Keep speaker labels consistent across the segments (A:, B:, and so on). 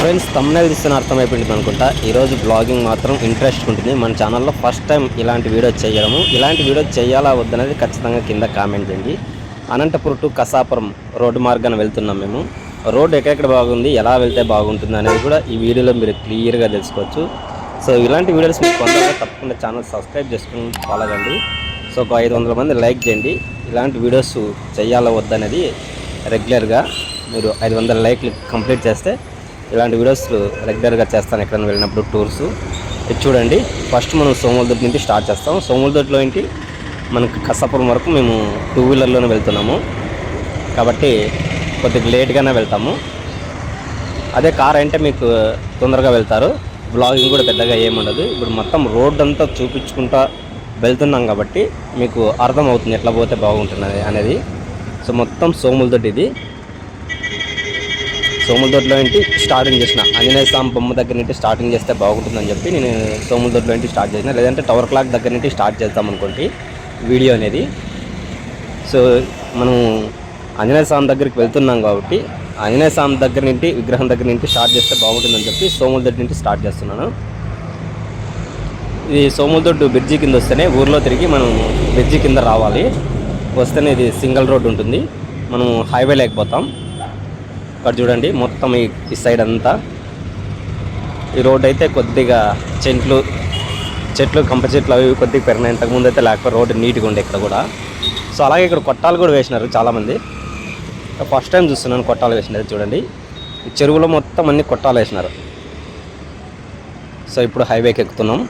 A: Friends తమ్మునే ఇస్తున్న అర్థమైపోయింది అనుకుంటా. ఈరోజు బ్లాగింగ్ మాత్రం ఇంట్రెస్ట్ ఉంటుంది. మన ఛానల్లో ఫస్ట్ టైం ఇలాంటి వీడియో చేయడము. ఇలాంటి వీడియో చేయాలా వద్దనేది ఖచ్చితంగా కింద కామెంట్ అండి అనంతపురం టు కసాపురం రోడ్డు మార్గాన వెళ్తున్నాం మేము. రోడ్ ఎక్కడెక్కడ బాగుంది ఎలా వెళ్తే బాగుంటుంది అనేది కూడా ఈ వీడియోలో మీరు క్లియర్గా తెలుసుకోవచ్చు. సో ఇలాంటి వీడియోస్ మీకు కొందరు తప్పకుండా ఛానల్ సబ్స్క్రైబ్ చేసుకుని ఫాలో కండి సో ఒక ఐదు వందల మంది లైక్ చేయండి. ఇలాంటి వీడియోస్ చేయాలా వద్దనేది రెగ్యులర్గా మీరు ఐదు వందల లైక్లు కంప్లీట్ చేస్తే ఇలాంటి వీడియోస్ రెగ్యులర్గా చేస్తాను ఎక్కడైనా వెళ్ళినప్పుడు టూర్స్ ఇది చూడండి ఫస్ట్ మనం సోములదొడ్డి నుంచి స్టార్ట్ చేస్తాం. సోములదొడ్డిలో ఏంటి? మనకి కసాపురం వరకు మేము టూ వీలర్లోనే వెళ్తున్నాము. కాబట్టి కొద్దిగా లేట్గానే వెళ్తాము. అదే కార్ అంటే మీకు తొందరగా వెళ్తారు. బ్లాగింగ్ కూడా పెద్దగా ఏముండదు ఇప్పుడు మొత్తం రోడ్ అంతా చూపించుకుంటా వెళ్తున్నాం కాబట్టి మీకు అర్థమవుతుంది ఎట్లా పోతే బాగుంటుంది అనేది. సో మొత్తం సోములదొడ్డి ఇది సోములదొడ్లో ఇంటి స్టార్టింగ్ చేసిన. ఆంజనేయ స్వామి బొమ్మ దగ్గర నుండి స్టార్టింగ్ చేస్తే బాగుంటుందని చెప్పి నేను సోములదొడ్లో ఇంటి స్టార్ట్ చేసిన. లేదంటే టవర్ క్లాక్ దగ్గర నుండి స్టార్ట్ చేద్దాం అనుకోండి వీడియో అనేది. సో మనం ఆంజనేయ స్వామి దగ్గరికి వెళ్తున్నాం కాబట్టి ఆంజనేయ స్వామి దగ్గర నుండి విగ్రహం దగ్గర నుండి స్టార్ట్ చేస్తే బాగుంటుందని చెప్పి సోములదొడ్డి నుండి స్టార్ట్ చేస్తున్నాను. ఇది సోములదొడ్డు బ్రిడ్జి కింద వస్తేనే ఊర్లో తిరిగి మనం బ్రిడ్జి కింద రావాలి. వస్తేనే ఇది సింగిల్ రోడ్ ఉంటుంది. మనం హైవే లేకపోతాం. ఇక్కడ చూడండి మొత్తం ఈ ఈ సైడ్ అంతా. ఈ రోడ్ అయితే కొద్దిగా చెట్లు చెట్లు కంప చెట్లు అవి ఇవి కొద్దిగా పెరిగినాయి. ఇంతకుముందు అయితే లేకపోతే రోడ్డు నీట్గా ఉండే ఇక్కడ కూడా. సో అలాగే ఇక్కడ కొట్టాలు కూడా వేసినారు చాలామంది. ఫస్ట్ టైం చూస్తున్నాను కొట్టాలు వేసినది చూడండి. ఈ చెరువులో మొత్తం అన్ని కొట్టాలు వేసినారు. సో ఇప్పుడు హైవేకి ఎక్కుతున్నాం.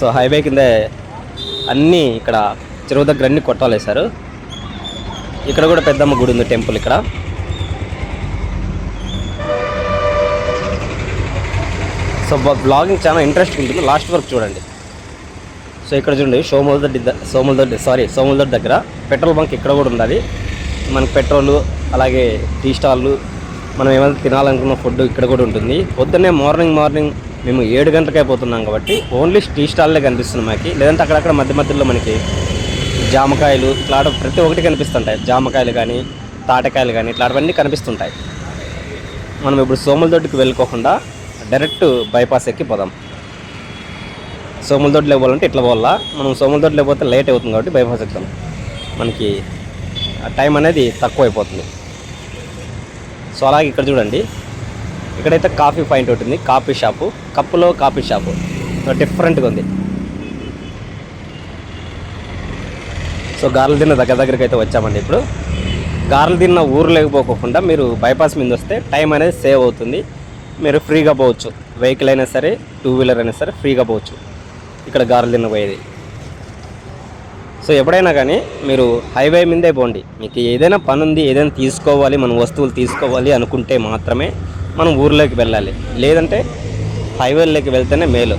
A: సో హైవే కింద అన్నీ ఇక్కడ చెరువు దగ్గర అన్ని కొట్టాలు వేశారు. ఇక్కడ కూడా పెద్దమ్మ గుడి ఉంది టెంపుల్ ఇక్కడ. సో బ్లాగింగ్ చాలా ఇంట్రెస్ట్ ఉంటుంది. లాస్ట్ వరకు చూడండి. సో ఇక్కడ చూడండి సోములదొడ్డి ద- సోములదొడ్డి సారీ సోములదొడ్డి దగ్గర పెట్రోల్ బంక్ ఇక్కడ కూడా ఉండాలి మనకి పెట్రోల్ అలాగే టీ స్టాళ్ళు మనం ఏమైనా తినాలనుకున్న ఫుడ్ ఇక్కడ కూడా ఉంటుంది. పొద్దున్నే మార్నింగ్ మార్నింగ్ మేము ఏడు గంటలకే పోతున్నాం కాబట్టి ఓన్లీ టీ స్టాల్లే కనిపిస్తుంది మాకు. లేదంటే అక్కడక్కడ మధ్య మధ్యలో మనకి జామకాయలు ఇట్లా ప్రతి ఒక్కటి కనిపిస్తుంటాయి. జామకాయలు కానీ తాటకాయలు కానీ ఇట్లాంటివన్నీ కనిపిస్తుంటాయి. మనం ఇప్పుడు సోములదొడ్డికి వెళ్ళుకోకుండా డైరెక్ట్ బైపాస్ ఎక్కి పోదాం. సోములదొడ్డులో పోవాలంటే ఇట్లా పోవాలా? మనం సోములదొడ్డులో పోతే లేట్ అవుతుంది కాబట్టి బైపాస్ ఎక్కుతాం. మనకి టైం అనేది తక్కువ అయిపోతుంది. సో అలాగే ఇక్కడ చూడండి. ఇక్కడైతే కాఫీ పాయింట్ ఉంటుంది కాఫీ షాపు. కప్పులో కాఫీ షాపు. డిఫరెంట్గా ఉంది. సో గారెలు తిన్న దగ్గర దగ్గరికి అయితే వచ్చామండి ఇప్పుడు. గారెలు తిన్న ఊరు లేకపోకుండా మీరు బైపాస్ మీద వస్తే టైం అనేది సేవ్ అవుతుంది. మీరు ఫ్రీగా పోవచ్చు. వెహికల్ అయినా సరే టూ వీలర్ అయినా సరే ఫ్రీగా పోవచ్చు. ఇక్కడ గారెలు తిన్న పోయేది. సో ఎప్పుడైనా కానీ మీరు హైవే మీదే పోండి. మీకు ఏదైనా పని ఉంది ఏదైనా తీసుకోవాలి మనం వస్తువులు తీసుకోవాలి అనుకుంటే మాత్రమే మనం ఊర్లోకి వెళ్ళాలి. లేదంటే హైవేలోకి వెళ్తేనే మేలు.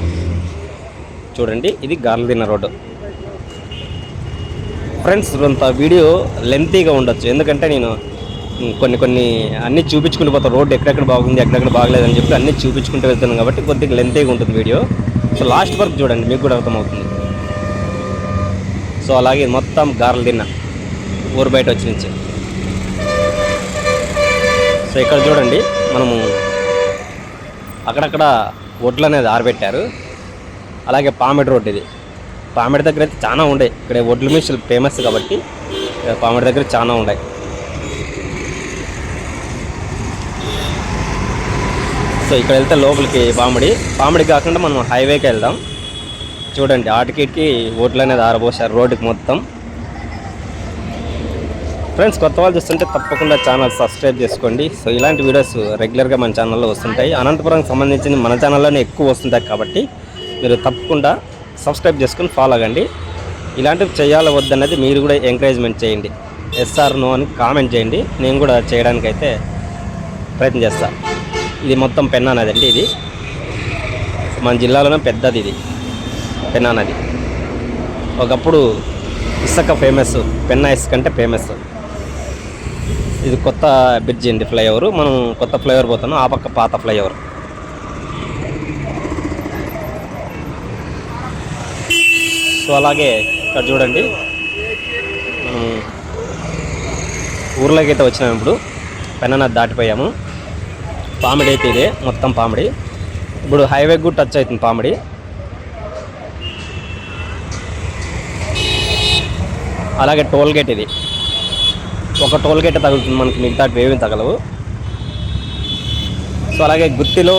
A: చూడండి ఇది గారెలు రోడ్డు. ఫ్రెండ్స్ కొంత వీడియో లెంతీగా ఉండొచ్చు. ఎందుకంటే నేను కొన్ని కొన్ని అన్నీ చూపించుకుంటూ పోతాను రోడ్ ఎక్కడెక్కడ బాగుంది ఎక్కడెక్కడ బాగలేదని చెప్పి అన్నీ చూపించుకుంటూ వెళ్తున్నాను కాబట్టి కొద్దిగా లెంతీగా ఉంటుంది వీడియో. సో లాస్ట్ వరకు చూడండి మీకు కూడా అర్థమవుతుంది. సో అలాగే మొత్తం గారెలు తిన్నా. ఊరు బయట వచ్చి నుంచి. సో ఇక్కడ చూడండి మనము అక్కడక్కడ ఒడ్లు అనేది ఆరబెట్టారు. అలాగే పామెడ్ రోడ్ ఇది. పామెడి దగ్గర అయితే చాలా ఉండే. ఇక్కడ ఒడ్ల మిషన్లు ఫేమస్ కాబట్టి పామెడి దగ్గర చాలా ఉన్నాయి సో ఇక్కడ వెళ్తే లోపలికి పామిడి. పామిడి కాకుండా మనం హైవేకి వెళ్దాం. చూడండి ఆటికిటికి ఓట్లు అనేది ఆరబోసారు రోడ్డుకి మొత్తం. ఫ్రెండ్స్ కొత్త వాళ్ళు చూస్తుంటే తప్పకుండా ఛానల్ సబ్స్క్రైబ్ చేసుకోండి. సో ఇలాంటి వీడియోస్ రెగ్యులర్గా మన ఛానల్లో వస్తుంటాయి. అనంతపురంకి సంబంధించిన మన ఛానల్లోనే ఎక్కువ వస్తుంటాయి కాబట్టి మీరు తప్పకుండా సబ్స్క్రైబ్ చేసుకుని ఫాలో అవ్వండి ఇలాంటివి చేయాలి వద్దన్నది మీరు కూడా ఎంకరేజ్మెంట్ చేయండి. ఎస్ఆర్ నో అని కామెంట్ చేయండి. నేను కూడా చేయడానికి అయితే ప్రయత్నం చేస్తాను ఇది మొత్తం పెన్నా నది అండి ఇది. మన జిల్లాలోనే పెద్దది ఇది. పెన్నా నది. ఒకప్పుడు ఇసుక ఫేమస్ పెన్నా ఇసుక అంటే ఫేమస్ ఇది కొత్త బ్రిడ్జ్ అండి ఫ్లైఓవర్. మనం కొత్త ఫ్లైఓవర్ పోతున్నాం ఆ పక్క పాత ఫ్లైఓవర్. సో అలాగే ఇక్కడ చూడండి. మనం ఊర్లోకి అయితే వచ్చినాం ఇప్పుడు. పెన్ననది దాటిపోయాము. పామిడి అయితే ఇదే మొత్తం పామిడి. ఇప్పుడు హైవే కూడా టచ్ అవుతుంది పామిడి. అలాగే టోల్ గేట్ ఇది. ఒక టోల్ గేట్ తగులుతుంది మనకి మిగతా ఏమీ తగలవు. సో అలాగే గుత్తిలో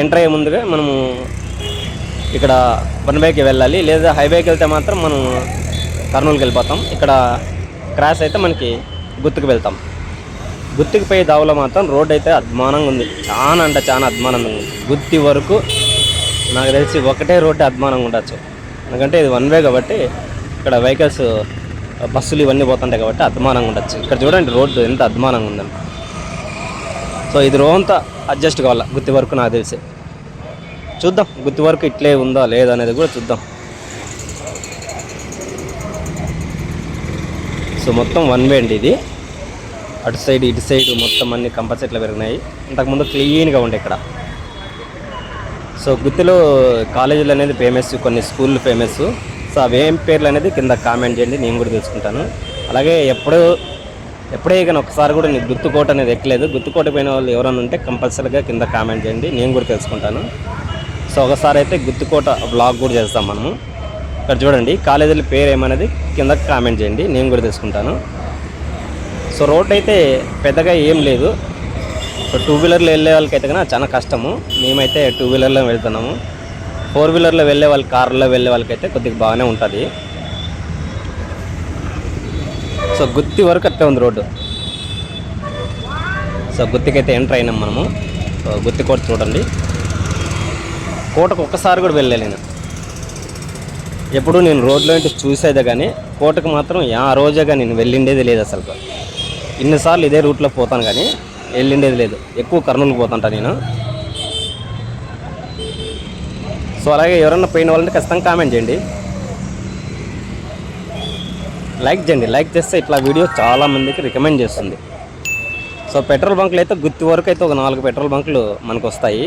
A: ఎంటర్ అయ్యే ముందుగా మనము ఇక్కడ వన్ వేకి వెళ్ళాలి. లేదా హైవేకి వెళ్తే మాత్రం మనం కర్నూలుకి వెళ్ళిపోతాం. ఇక్కడ క్రాష్ అయితే మనకి గుత్తికి వెళ్తాం. గుత్తికి పోయే దావలో మాత్రం రోడ్ అయితే అద్మానంగా ఉంది. చాలా అంటే చాలా అద్మానంగా ఉంది. గుత్తి వరకు నాకు తెలిసి ఒకటే రోడ్డు అద్మానంగా ఉండొచ్చు. ఎందుకంటే ఇది వన్ వే కాబట్టి ఇక్కడ వెహికల్స్ బస్సులు ఇవన్నీ పోతుంటాయి కాబట్టి అద్మానంగా ఉండొచ్చు. ఇక్కడ చూడండి రోడ్డు ఎంత అద్మానంగా ఉందని. సో ఇది రో అంతా అడ్జస్ట్ కావాలా గుత్తి వరకు నాకు తెలిసి. చూద్దాం గుత్తి వరకు ఇట్లే ఉందా లేదా అనేది కూడా చూద్దాం. సో మొత్తం వన్ వే అండి ఇది. అటు సైడ్ ఇటు సైడ్ మొత్తం అన్ని కంప చెట్లు పెరిగినాయి. ఇంతకుముందు క్లీన్గా ఉండే ఇక్కడ. సో గుత్తిలో కాలేజీలు అనేది ఫేమస్ కొన్ని స్కూళ్ళు ఫేమస్ సో అవి ఏం పేర్లు అనేది కింద కామెంట్ చేయండి నేను కూడా తెలుసుకుంటాను. అలాగే ఎప్పుడు ఎప్పుడే కానీ ఒకసారి కూడా నేను గుర్తుకోట అనేది ఎక్కలేదు. గుర్తుకోట పోయిన వాళ్ళు ఎవరైనా ఉంటే కంపల్సరీగా కింద కామెంట్ చేయండి నేను కూడా తెలుసుకుంటాను. సో ఒకసారి అయితే గుత్తుకోట బ్లాగ్ కూడా చేస్తాం మనము. ఇక్కడ చూడండి కాలేజీల పేరు ఏమనేది కింద కామెంట్ చేయండి నేను కూడా తీసుకుంటాను సో రోడ్ అయితే పెద్దగా ఏం లేదు. సో టూ వీలర్లో వెళ్ళే వాళ్ళకి అయితే కన్నా చాలా కష్టము. మేమైతే టూ వీలర్లో వెళ్తున్నాము. ఫోర్ వీలర్లో వెళ్ళే వాళ్ళు కార్లో వెళ్ళే వాళ్ళకైతే కొద్దిగా బాగానే ఉంటుంది. సో గుత్తి వరకు అట్టే ఉంది రోడ్డు. సో గుత్తికైతే ఎంటర్ అయినాం మనము. సో గుత్తి కోట చూడండి. కోటకు ఒక్కసారి కూడా వెళ్ళలే నేను. ఎప్పుడు నేను రోడ్లో ఇంటి చూసేదే కానీ కోటకు మాత్రం ఆ రోజేగా నేను వెళ్ళిండేది లేదు అసలు. ఇన్నిసార్లు ఇదే రూట్లో పోతాను కానీ వెళ్ళిండేది లేదు. ఎక్కువ కర్నూలు పోతుంటా నేను. సో అలాగే ఎవరన్నా పోయిన వాళ్ళంటే ఖచ్చితంగా కామెంట్ చేయండి. లైక్ చేయండి. లైక్ చేస్తే ఇట్లా వీడియో చాలా మందికి రికమెండ్ చేస్తుంది. సో పెట్రోల్ బంకులు అయితే గుత్తి వరకు అయితే ఒక నాలుగు పెట్రోల్ బంకులు మనకు వస్తాయి.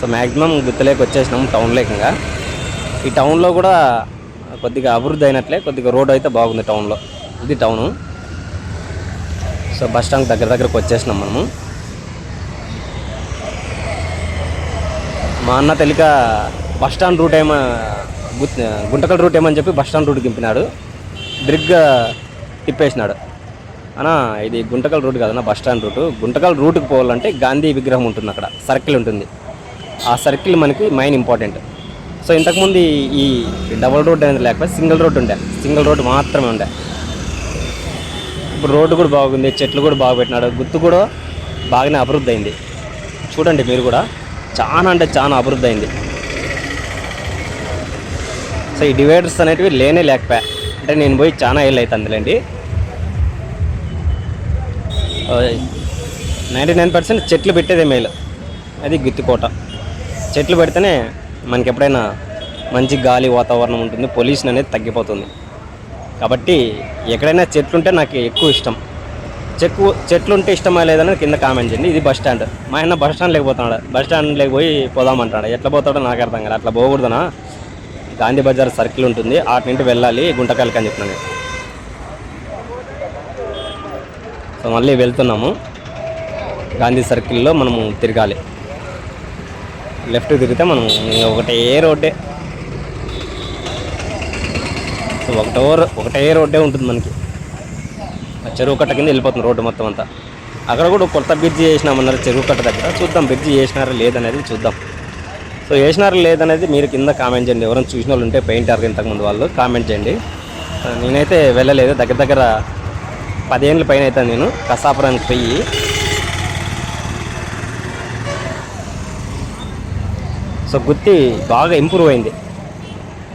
A: సో మ్యాక్సిమం గుత్తలేకి వచ్చేసినాం టౌన్లోకి ఇంకా. ఈ టౌన్లో కూడా కొద్దిగా అభివృద్ధి అయినట్లే కొద్దిగా రోడ్ అయితే బాగుంది టౌన్లో ఇది టౌను సో బస్ స్టాండ్ దగ్గర దగ్గరకు వచ్చేసినాం మనము. మా అన్న తెలియక బస్ స్టాండ్ రూట్ ఏమో గుత్- గుంటకల్ రూట్ ఏమని చెప్పి బస్ స్టాండ్ రూట్ దింపినాడు. డ్రిగ్గా తిప్పేసినాడు. అన్నా ఇది గుంటకల్ రూట్ కాదన్నా బస్ స్టాండ్ రూట్. గుంటకల్ రూట్కి పోవాలంటే గాంధీ విగ్రహం ఉంటుంది అక్కడ సర్కిల్ ఉంటుంది. ఆ సర్కిల్ మనకి మెయిన్ ఇంపార్టెంట్ సో ఇంతకుముందు ఈ- డబుల్ రోడ్ అనేది లేకపోతే సింగిల్ రోడ్ ఉండే. సింగిల్ రోడ్ మాత్రమే ఉండే. ఇప్పుడు రోడ్డు కూడా బాగుంది చెట్లు కూడా బాగా పెట్టినాడు. గుర్తు కూడా బాగానే అభివృద్ధి అయింది. చూడండి మీరు కూడా. చాలా అంటే చాలా అభివృద్ధి అయింది. సో ఈ డివైడర్స్ అనేటివి లేనే లేకపోయా. అంటే నేను పోయి చాలా ఏళ్ళు అవుతుందిలేండి నైంటీ నైన్ పర్సెంట్ చెట్లు పెట్టేదే మేలు. అది గుత్తికోట చెట్లు పెడితేనే మనకి ఎప్పుడైనా మంచి గాలి వాతావరణం ఉంటుంది పొల్యూషన్ అనేది తగ్గిపోతుంది. కాబట్టి ఎక్కడైనా చెట్లుంటే నాకు ఎక్కువ ఇష్టం. చెక్కు చెట్లు ఉంటే ఇష్టమా లేదని కింద కామెంట్ చేయండి. ఇది బస్ స్టాండ్. మా ఆయన బస్ స్టాండ్ లేకపోతున్నాడు బస్ స్టాండ్ లేకపోయి పోదామంటాడు ఎట్లా పోతాడో నాకు అర్థం కాదు అట్లా పోకూడదనా? గాంధీ బజార్ సర్కిల్ ఉంటుంది. ఆటి నుండి వెళ్ళాలి. గుంటకాలకి అని చెప్తున్నాను సో మళ్ళీ వెళ్తున్నాము. గాంధీ సర్కిల్లో మనము తిరగాలి. లెఫ్ట్ తిరిగితే మనం ఒకటే రోడ్డే. సో ఒకటో ఒకటే రోడ్డే ఉంటుంది మనకి. చెరువు కట్ట కింద వెళ్ళిపోతుంది రోడ్డు మొత్తం అంతా. అక్కడ కూడా కొత్త బ్రిడ్జి చేసినామన్నారు చెరువు కట్ట దగ్గర. చూద్దాం బ్రిడ్జి చేసినారా లేదనేది చూద్దాం. సో వేసినారా లేదనేది మీరు కింద కామెంట్ చేయండి. ఎవరైనా చూసిన వాళ్ళు ఉంటే పెయింటర్ ఇంతకుముందు వాళ్ళు కామెంట్ చేయండి. నేనైతే వెళ్ళలేదు. దగ్గర దగ్గర పదేళ్ళ పైన అయితే నేను. కసాపురానికి పోయి సో గుత్తి బాగా ఇంప్రూవ్ అయింది.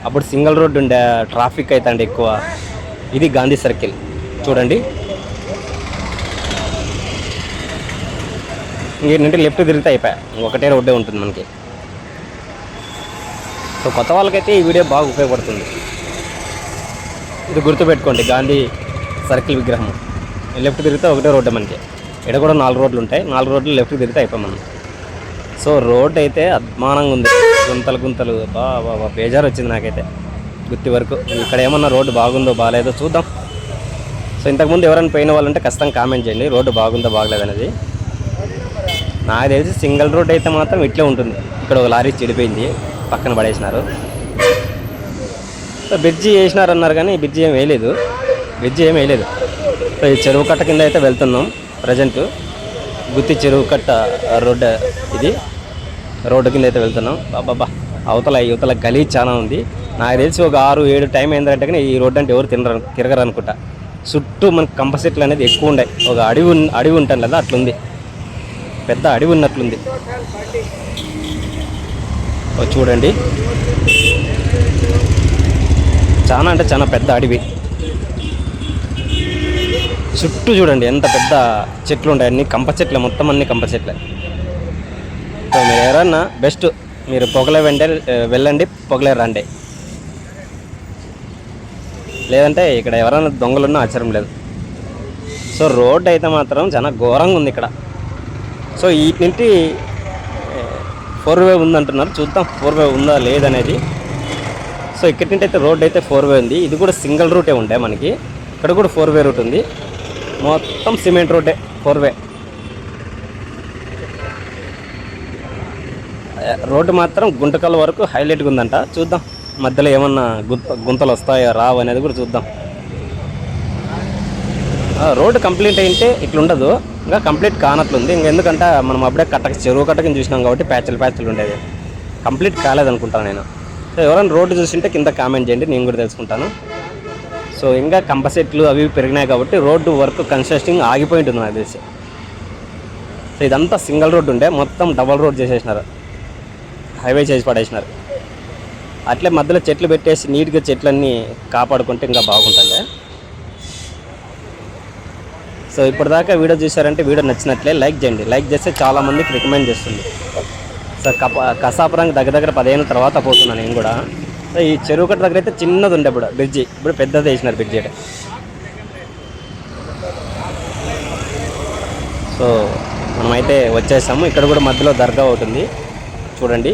A: అప్పుడు సింగిల్ రోడ్డు ఉండే ట్రాఫిక్ అయితే అండి ఎక్కువ. ఇది గాంధీ సర్కిల్. చూడండి. ఇంకేంటంటే లెఫ్ట్ తిరిగితే అయిపోయా. ఒకటే రోడ్డే ఉంటుంది మనకి. సో కొత్త వాళ్ళకైతే ఈ వీడియో బాగా ఉపయోగపడుతుంది. ఇది గుర్తుపెట్టుకోండి గాంధీ సర్కిల్ విగ్రహం. లెఫ్ట్ తిరిగితే ఒకటే రోడ్డు మనకి. ఇక్కడ కూడా నాలుగు రోడ్లు ఉంటాయి. నాలుగు రోడ్లు లెఫ్ట్ తిరిగితే అయిపోయి మనం. సో రోడ్ అయితే అద్మానంగా ఉంది. గుంతలు గుంతలు. బా బా బేజారు వచ్చింది నాకైతే. గుత్తి వరకు. ఇక్కడ ఏమన్నా రోడ్డు బాగుందో బాగాలేదో చూద్దాం. సో ఇంతకుముందు ఎవరైనా పోయిన వాళ్ళంటే ఖచ్చితంగా కామెంట్ చేయండి. రోడ్డు బాగుందో బాగలేదనేది నాకు తెలిసి సింగిల్ రోడ్ అయితే మాత్రం ఇట్లే ఉంటుంది. ఇక్కడ ఒక లారీ చెడిపోయింది. పక్కన పడేసినారు. సో బ్రిడ్జి వేసినారన్నారు కానీ బ్రిడ్జి ఏం వేయలేదు. బ్రిడ్జి ఏం వేయలేదు. సో ఈ చెరువు కట్ట కింద అయితే వెళ్తున్నాం. ప్రజెంట్ గుత్తి చెరువు కట్ట రోడ్డు ఇది. రోడ్డు కింద అయితే వెళ్తున్నాం. బాబా అవతల యువతల గలీ చాలా ఉంది. నాకు తెలిసి ఒక ఆరు ఏడు టైం అయిందంటే కానీ ఈ రోడ్డు అంటే ఎవరు తినరు తిరగరు అనుకుంటా చుట్టూ మనకు కంపసెట్లు అనేది ఎక్కువ ఉన్నాయి ఒక అడవి అడవి ఉంటాను కదా అట్లుంది. పెద్ద అడవి ఉన్నట్లుంది. చూడండి. చాలా అంటే చాలా పెద్ద అడవి. చుట్టూ చూడండి ఎంత పెద్ద చెట్లు ఉంటాయి. అన్ని కంప చెట్లే మొత్తం అన్ని కంప చెట్లే. సో మీరు ఎవరన్నా బెస్ట్. మీరు పొగలే వెంటే వెళ్ళండి పొగలే రండి. లేదంటే ఇక్కడ ఎవరైనా దొంగలున్నా ఆశ్చర్యం లేదు. సో రోడ్ అయితే మాత్రం చాలా ఘోరంగా ఉంది ఇక్కడ. సో ఈ ఫోర్ వే ఉందంటున్నారు. చూద్దాం ఫోర్ వే ఉందా లేదనేది సో ఇక్కడి నుండి అయితే రోడ్ అయితే ఫోర్ వే ఉంది. ఇది కూడా సింగిల్ రూటే ఉండే మనకి. ఇక్కడ కూడా ఫోర్ వే రూట్ ఉంది. మొత్తం సిమెంట్ రోడ్డే ఫోర్ వే. రోడ్డు మాత్రం గుంటకల్ వరకు హైలైట్గా ఉందంట. చూద్దాం. మధ్యలో ఏమన్నా గుంత గుంతలు వస్తాయో రావు అనేది కూడా చూద్దాం. రోడ్డు కంప్లీట్ అయితే ఇట్లుండదు ఇంకా కంప్లీట్ కానట్లుంది. ఇంక ఎందుకంటే మనం అప్పుడే కట్టక చెరువు కట్టకని చూసినాం కాబట్టి ప్యాచ్లు ప్యాచ్లు ఉండేది కంప్లీట్ కాలేదనుకుంటాను నేను. సో ఎవరైనా రోడ్డు చూసింటే కింద కామెంట్ చేయండి. నేను కూడా తెలుసుకుంటాను. సో ఇంకా కంపసెట్లు అవి పెరిగినాయి కాబట్టి రోడ్డు వర్క్ కన్స్ట్రక్టింగ్ ఆగిపోయి ఉంటుంది నాకు తెలిసి సో ఇదంతా సింగిల్ రోడ్డు ఉండే. మొత్తం డబల్ రోడ్ చేసేసినారు. హైవే చేసి పడేసినారు. అట్లే మధ్యలో చెట్లు పెట్టేసి నీట్గా చెట్లన్నీ కాపాడుకుంటే ఇంకా బాగుంటుంది సో ఇప్పటిదాకా వీడియో చూసారంటే వీడియో నచ్చినట్లే లైక్ చేయండి. లైక్ చేస్తే చాలామందికి రికమెండ్ చేస్తుంది. సో కప కసాపురానికి దగ్గర దగ్గర పదిహేను తర్వాత పోతున్నాను నేను కూడా. సో ఈ చెరువు కట్ట దగ్గర అయితే చిన్నది ఉండే ఇప్పుడు బ్రిడ్జి. ఇప్పుడు పెద్దది వేసినారు బ్రిడ్జి అంటే సో మనమైతే వచ్చేసాము. ఇక్కడ కూడా మధ్యలో దర్గా ఒకటి ఉంది. చూడండి.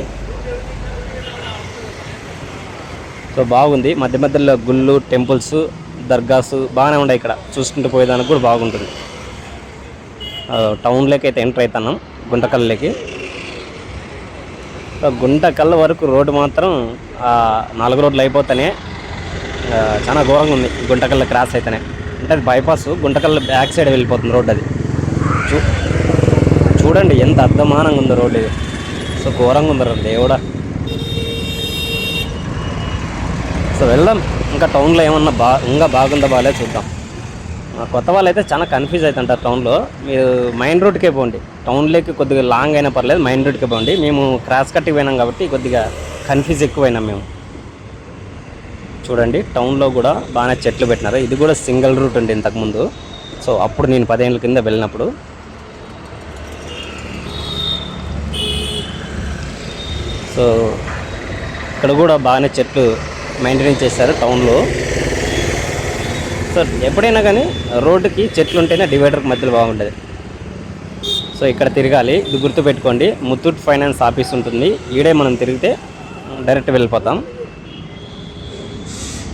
A: సో బాగుంది. మధ్య మధ్యలో గుళ్ళు టెంపుల్స్ దర్గాస్ బాగానే ఉన్నాయి ఇక్కడ. చూసుకుంటూ పోయేదానికి కూడా బాగుంటుంది. టౌన్లోకి అయితే ఎంటర్ అవుతున్నాం గుంటకల్లోకి. గుంటకల్ వరకు రోడ్డు మాత్రం నాలుగు రోడ్లు అయిపోతేనే చాలా ఘోరంగా ఉంది గుంటకల్ క్రాస్ అయితేనే. అంటే అది బైపాస్ గుంటకల్ బ్యాక్ సైడ్ వెళ్ళిపోతుంది రోడ్డు అది. చూ చూడండి ఎంత అర్ధమానంగా ఉందో రోడ్డు ఇది. సో ఘోరంగా ఉంది రోడ్డు దేవుడా. సో వెళ్దాం. ఇంకా టౌన్లో ఏమన్నా బా ఇంకా బాగుందా బాగాలే చూద్దాం. కొత్త వాళ్ళు అయితే చాలా కన్ఫ్యూజ్ అవుతుంటారు టౌన్లో. మీరు మైన్ రూట్కే పోండి. టౌన్లోకి కొద్దిగా లాంగ్ అయినా పర్లేదు మైన్ రూట్కే పోండి. మేము క్రాస్ కట్కి పోయినాం కాబట్టి కొద్దిగా కన్ఫ్యూజ్ ఎక్కువైనాం మేము. చూడండి టౌన్లో కూడా బాగానే చెట్లు పెట్టినారు. ఇది కూడా సింగిల్ రూట్ ఉంది ఇంతకుముందు. సో అప్పుడు నేను పదేళ్ళ కింద వెళ్ళినప్పుడు. సో ఇక్కడ కూడా బాగానే చెట్లు మెయింటైన్ చేశారు టౌన్లో. సో ఎప్పుడైనా కానీ రోడ్డుకి చెట్లు ఉంటేనే డివైడర్కి మధ్యలో బాగుంటుంది సో ఇక్కడ తిరగాలి. ఇది గుర్తుపెట్టుకోండి. ముత్తూట్ ఫైనాన్స్ ఆఫీస్ ఉంటుంది. ఈడే మనం తిరిగితే డైరెక్ట్ వెళ్ళిపోతాం.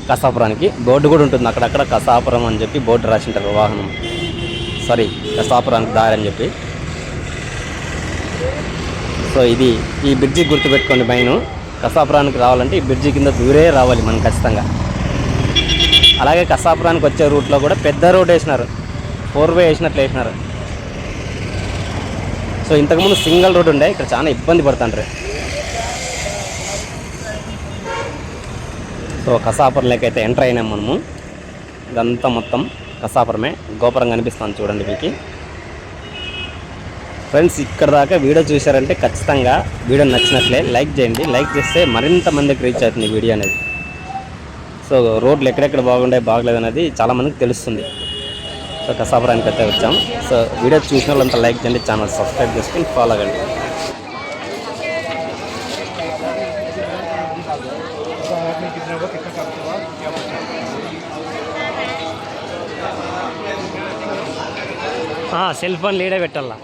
A: కసాపురానికి. బోర్డు కూడా ఉంటుంది. అక్కడక్కడ కసాపురం అని చెప్పి బోర్డు రాసింటారు వాహనం. సారీ కసాపురానికి దారి అని చెప్పి. సో ఇది ఈ బ్రిడ్జి గుర్తుపెట్టుకోండి పైన కసాపురానికి రావాలంటే ఈ బ్రిడ్జి కింద దూరే రావాలి మనం ఖచ్చితంగా. అలాగే కసాపురానికి వచ్చే రూట్లో కూడా పెద్ద రోడ్ వేసినారు. ఫోర్ వే వేసినట్లు వేసినారు. సో ఇంతకుముందు సింగిల్ రోడ్ ఉండే ఇక్కడ చాలా ఇబ్బంది పడుతుంటారు సో కసాపురంలోకి అయితే ఎంటర్ అయినాం మనము. ఇదంతా మొత్తం కసాపురమే. గోపురం కనిపిస్తుంది చూడండి మీకు. ఫ్రెండ్స్ ఇక్కడ దాకా వీడియో చూశారంటే ఖచ్చితంగా వీడియో నచ్చినట్లే లైక్ చేయండి. లైక్ చేస్తే మరింత మందికి రీచ్ అవుతుంది వీడియో అనేది. సో రోడ్లు ఎక్కడెక్కడ బాగుంటాయి బాగలేదు అనేది చాలామందికి తెలుస్తుంది. సో కసాపురానికి అయితే వచ్చాం. సో వీడియో చూసిన వాళ్ళంతా లైక్ చేయండి ఛానల్ సబ్స్క్రైబ్ చేసుకుని ఫాలో అవ్వండి సెల్ ఫోన్ లీడే పెట్టాలా?